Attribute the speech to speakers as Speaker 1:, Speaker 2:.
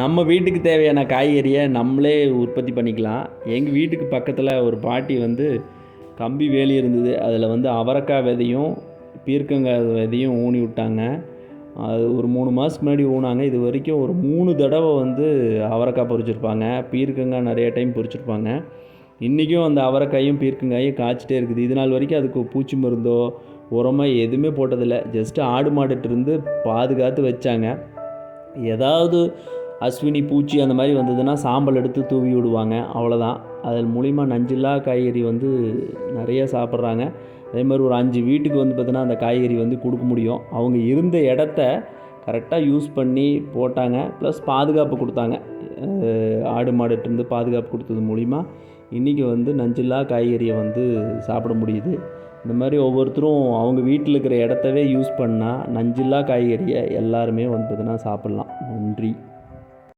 Speaker 1: நம்ம வீட்டுக்கு தேவையான காய்கறியை நம்மளே உற்பத்தி பண்ணிக்கலாம். எங்கள் வீட்டுக்கு பக்கத்தில் ஒரு பாட்டி வந்து கம்பி வேலி இருந்தது. அதில் வந்து அவரைக்காய் விதையும் பீர்க்கங்காய் விதையும் ஊனி விட்டாங்க. அது ஒரு மூணு மாதத்துக்கு முன்னாடி ஊனாங்க. இது வரைக்கும் ஒரு மூணு தடவை வந்து அவரைக்காய் பொறிச்சிருப்பாங்க பீர்க்கங்காய் நிறைய டைம் பொறிச்சிருப்பாங்க இன்றைக்கும் அந்த அவரைக்காயும் பீர்க்கங்காயும் காய்ச்சிட்டே இருக்குது. இது நாள் வரைக்கும் அதுக்கு பூச்சி மருந்தோ உரமோ எதுவுமே போட்டதில்லை. ஜஸ்ட்டு ஆடு மாடுகிட்ட இருந்து பாதுகாத்து வச்சாங்க. ஏதாவது அஸ்வினி பூச்சி அந்த மாதிரி வந்ததுன்னா சாம்பல் எடுத்து தூவி விடுவாங்க. அவ்வளோதான் அதன் மூலிமா நஞ்சில்லா காய்கறி வந்து நிறைய சாப்பிட்றாங்க. அதே மாதிரி ஒரு அஞ்சு வீட்டுக்கு வந்து பார்த்தீங்கன்னா அந்த காய்கறி வந்து கொடுக்க முடியும். அவங்க இருந்த இடத்த கரெக்டாக யூஸ் பண்ணி போட்டாங்க. ப்ளஸ் பாதுகாப்பு கொடுத்தாங்க. ஆடு மாடுகிட்டேருந்து பாதுகாப்பு கொடுத்தது மூலிமா இன்றைக்கி வந்து நஞ்சில்லா காய்கறியை வந்து சாப்பிட முடியுது. இந்த மாதிரி ஒவ்வொருத்தரும் அவங்க வீட்டில் இருக்கிற இடத்தவே யூஸ் பண்ணால் நஞ்சில்லா காய்கறியை எல்லாருமே வந்து பார்த்தீங்கன்னா சாப்பிட்லாம். நன்றி.